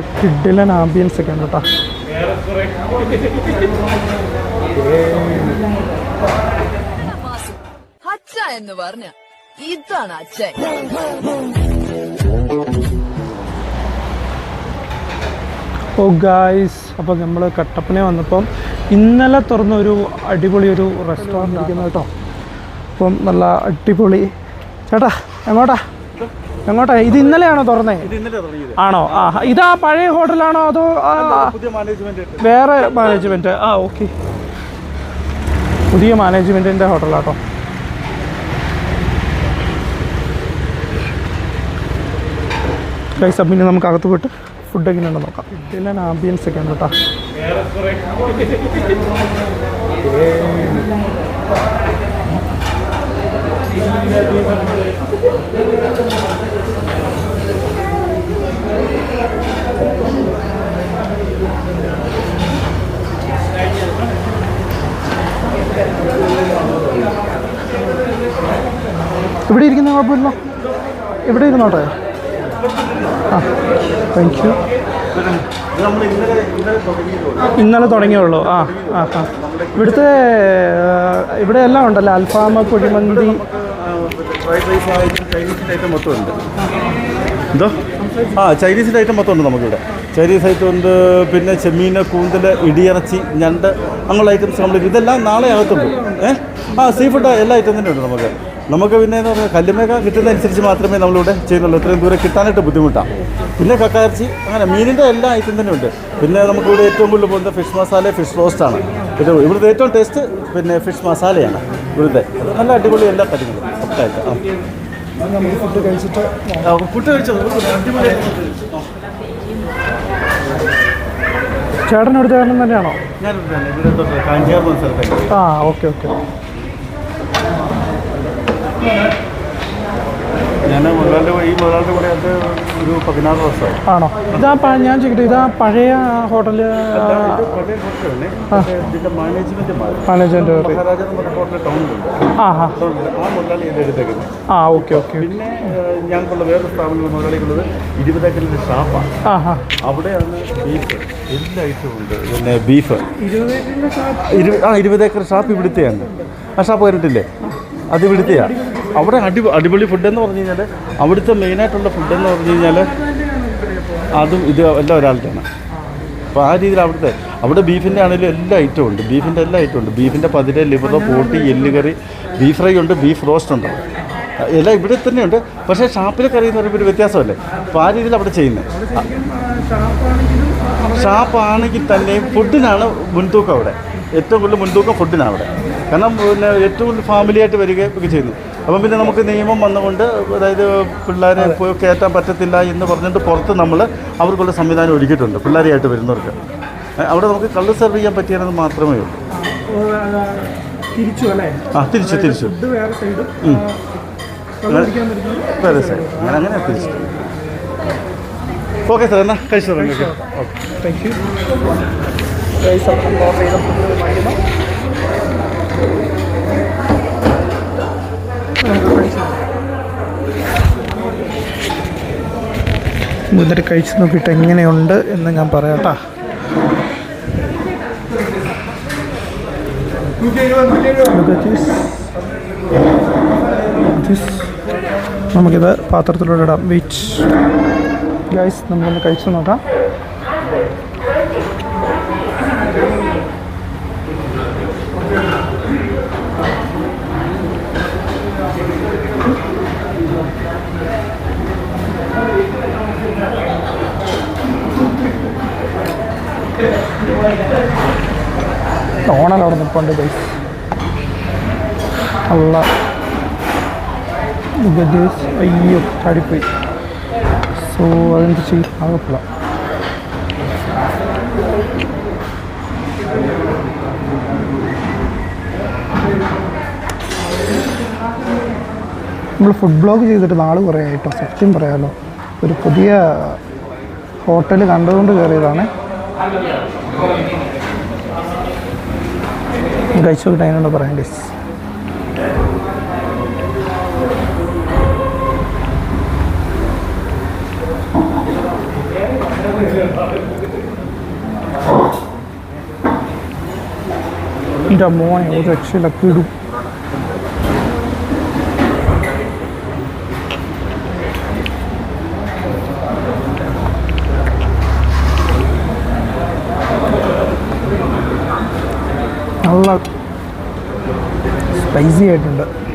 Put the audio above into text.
കിഡിലൻ ആംബിയൻസ് ഒക്കെ ഉണ്ട് കേട്ടോ. അച്ഛ എന്ന് പറഞ്ഞ ഇതാണ് അച്ഛൻ. ഓ ഗായ്സ് അപ്പോൾ നമ്മൾ കട്ടപ്പന വന്നപ്പം ഇന്നലെ തുറന്ന ഒരു അടിപൊളി ഒരു റെസ്റ്റോറന്റ് ഇരിക്കുന്നു കേട്ടോ. അപ്പം നല്ല അടിപൊളി. ചേട്ടാ എങ്ങോട്ടാ? എങ്ങോട്ടാ? ഇത് ഇന്നലെയാണോ തുറന്നേ? ആണോ? ആ ഇത് ആണോ ആ പഴയ ഹോട്ടലാണോ അതോ വേറെ പുതിയ മാനേജ്മെന്റ് ആ ഓക്കെ. പുതിയ മാനേജ്മെന്റിന്റെ ഹോട്ടലാട്ടോ. ഗൈസ് അപ്പം ഇനി നമുക്ക് അകത്ത് പോയിട്ട് ഫുഡ് എങ്ങനെയുണ്ടെന്ന് നോക്കാം. ഇതിലെ ആംബിയൻസ് ഒക്കെ ഉണ്ട് കേട്ടോ. ഇവിടെ ഇരിക്കുന്ന കുഴപ്പമില്ല ഇവിടെ ഇരുന്നോട്ടെ. ആ താങ്ക് യു ഇന്നലെ തുടങ്ങിയുള്ളൂ. ആ ആ ആ. ഇവിടുത്തെ ഇവിടെ എല്ലാം ഉണ്ടല്ലോ? അൽഫാമ കുഴിമന്തി. എന്തോ? ആ ചൈനീസിന്റെ ഐറ്റം മൊത്തം ഉണ്ട് നമുക്കിവിടെ. ചൈനീസ് ഐറ്റം ഉണ്ട് പിന്നെ ചെമ്മീൻ കൂന്തൽ ഇടിയിറച്ചി ഞണ്ട് അങ്ങനെയുള്ള ഐറ്റംസ് നമ്മൾ ഇതെല്ലാം നാളെ അകത്തുണ്ട്. ഏഹ് ആ സീ ഫുഡ് എല്ലാ ഐറ്റം തന്നെ ഉണ്ട് നമുക്ക്. നമുക്ക് പിന്നെ എന്ന് പറഞ്ഞാൽ കല്ലുമേക്ക കിട്ടുന്നതനുസരിച്ച് മാത്രമേ നമ്മളിവിടെ ചെയ്യുന്നുള്ളൂ. ഇത്രയും ദൂരെ കിട്ടാനായിട്ട് ബുദ്ധിമുട്ടാണ്. പിന്നെ കക്കാർച്ചി അങ്ങനെ മീനിന്റെ എല്ലാ ഐറ്റം തന്നെ ഉണ്ട്. പിന്നെ നമുക്കിവിടെ ഏറ്റവും കൂടുതൽ പോകുന്നത് ഫിഷ് മസാല ഫിഷ് റോസ്റ്റാണ് ഇത് ഇവിടുത്തെ ഏറ്റവും ടേസ്റ്റ് പിന്നെ ഫിഷ് മസാലയാണ് ഇവിടുത്തെ. നല്ല അടിപൊളി എല്ലാ കാര്യങ്ങളും ഒക്കെയായിട്ട്. ഫുഡ് കഴിച്ചിട്ട് ഫുഡ് കഴിച്ചത് അടിപൊളി. ചേട്ടൻ എടുത്ത കാരണം തന്നെയാണോ ഞാൻ കാഞ്ചാർ ആ ഓക്കെ ഓക്കെ. ഞാൻ മുതലാളിന്റെ ഈ മുതലാളിന്റെ കൂടെ അത് ഒരു പതിനാറ് വർഷമായി. ആണോ? ഇതാ ഞാൻ ചോദിക്കട്ടെ ഇതാ പഴയ ഹോട്ടൽ മാനേജ്മെന്റ് പഴയ ഹോട്ടലാണ് പക്ഷേ ഇതിന്റെ മാനേജ്മെന്റ് മാറി. മാനേജ്മെന്റ് മഹാരാജ എന്ന് പറഞ്ഞ ഹോട്ടൽ ടൗണിലുണ്ട് ആ ആ ടൗണിൽ ആ മുതലാളി എന്റെ എടുത്തേക്കുന്നത്. ആ ഓക്കെ ഓക്കെ പിന്നെ ഞങ്ങൾക്കുള്ള വേറൊരു സ്ഥാപനം മുതലാളിക്കുള്ളത് ഇരുപതേക്കറിന്റെ ഷാപ്പാണ്. ആ ആ അവിടെയാണ് ബീഫ് എല്ലാ ഐറ്റവും ഉണ്ട്. പിന്നെ ബീഫ് ഇരുപത് ആ ഇരുപതേക്കർ ഷാപ്പ് ഇവിടുത്തെയാണ്. ആ ഷാപ്പ് കണ്ടിട്ടില്ലേ അത് ഇവിടുത്തെയാണ് അവിടെ അടി അടിപൊളി ഫുഡെന്ന് പറഞ്ഞു കഴിഞ്ഞാൽ അവിടുത്തെ മെയിനായിട്ടുള്ള ഫുഡെന്ന് പറഞ്ഞു കഴിഞ്ഞാൽ അതും ഇത് എല്ലാം ഒരാളുടെയാണ്. അപ്പോൾ ആ രീതിയിൽ അവിടുത്തെ അവിടെ ബീഫിന്റെ ആണെങ്കിലും എല്ലാ ഐറ്റവും ഉണ്ട്. ബീഫിന്റെ എല്ലാ ഐറ്റവും ഉണ്ട്. ബീഫിന്റെ പതിര് ലിബറോ പോട്ടി എല്ലുകറി ബീഫ് ഫ്രൈ ഉണ്ട് ബീഫ് റോസ്റ്റ് ഉണ്ട്. എല്ലാം ഇവിടെ തന്നെയുണ്ട്. പക്ഷേ ഷാപ്പിലെ കറി എന്ന് പറയുമ്പോൾ ഒരു വ്യത്യാസമല്ലേ? അപ്പോൾ ആ രീതിയിൽ അവിടെ ചെയ്യുന്നത് ഷാപ്പാണെങ്കിൽ തന്നെയും ഫുഡിനാണ് മുൻതൂക്കം അവിടെ. ഏറ്റവും കൂടുതൽ മുൻതൂക്കം ഫുഡിനാണ് അവിടെ. കാരണം പിന്നെ ഏറ്റവും കൂടുതൽ വരികയൊക്കെ ചെയ്യുന്നു. അപ്പം പിന്നെ നമുക്ക് നിയമം വന്നുകൊണ്ട് അതായത് പിള്ളേരെ പോയി കയറ്റാൻ പറ്റത്തില്ല എന്ന് പറഞ്ഞിട്ട് പുറത്ത് നമ്മൾ അവർക്കുള്ള സംവിധാനം ഒരുക്കിയിട്ടുണ്ട് പിള്ളേരെയായിട്ട് വരുന്നവർക്ക്. അവിടെ നമുക്ക് കള്ള് സെർവ് ചെയ്യാൻ പറ്റിയത് മാത്രമേ ഉള്ളൂ. ആ തിരിച്ചു തിരിച്ചു വേറെ സൈഡും ഉം. വേറെ സൈഡ് ഞാൻ അങ്ങനെ തിരിച്ചു ഓക്കെ സാർ എന്നാൽ കഴിച്ചു തുടങ്ങി ഓക്കെ. താങ്ക് യു ഫുഡ് കഴിച്ച് നോക്കിയിട്ട് എങ്ങനെയുണ്ട് എന്ന് ഞാൻ പറയാട്ടാ. നമുക്കിത് പാത്രത്തിലൂടെ ഇടാം വെയിറ്റ് ഗൈസ് നമുക്കൊന്ന് കഴിച്ചു നോക്കാം ഓണൽ അവിടെ നിൽപ്പുണ്ട് ഗൈസ് അല്ല ഗഡേസ് അയ്യോ ചാടിപ്പോയി. സോ അതെന്ത് ചെയ്യും? ആകപ്പില്ല നമ്മൾ ഫുഡ് ബ്ലോഗ് ചെയ്തിട്ട് നാൾ കുറേ ആയിട്ടോ സത്യം പറയാമല്ലോ ഒരു പുതിയ ഹോട്ടൽ കണ്ടതുകൊണ്ട് കയറിയതാണ് കഴിച്ചു നോക്കിയിട്ട് അതിനോട് പറയാം ഗൈസ് എന്റെ മോനെ ഒരു രക്ഷയില്ല കിടും നല്ല സ്പൈസി ആയിട്ടുണ്ട്.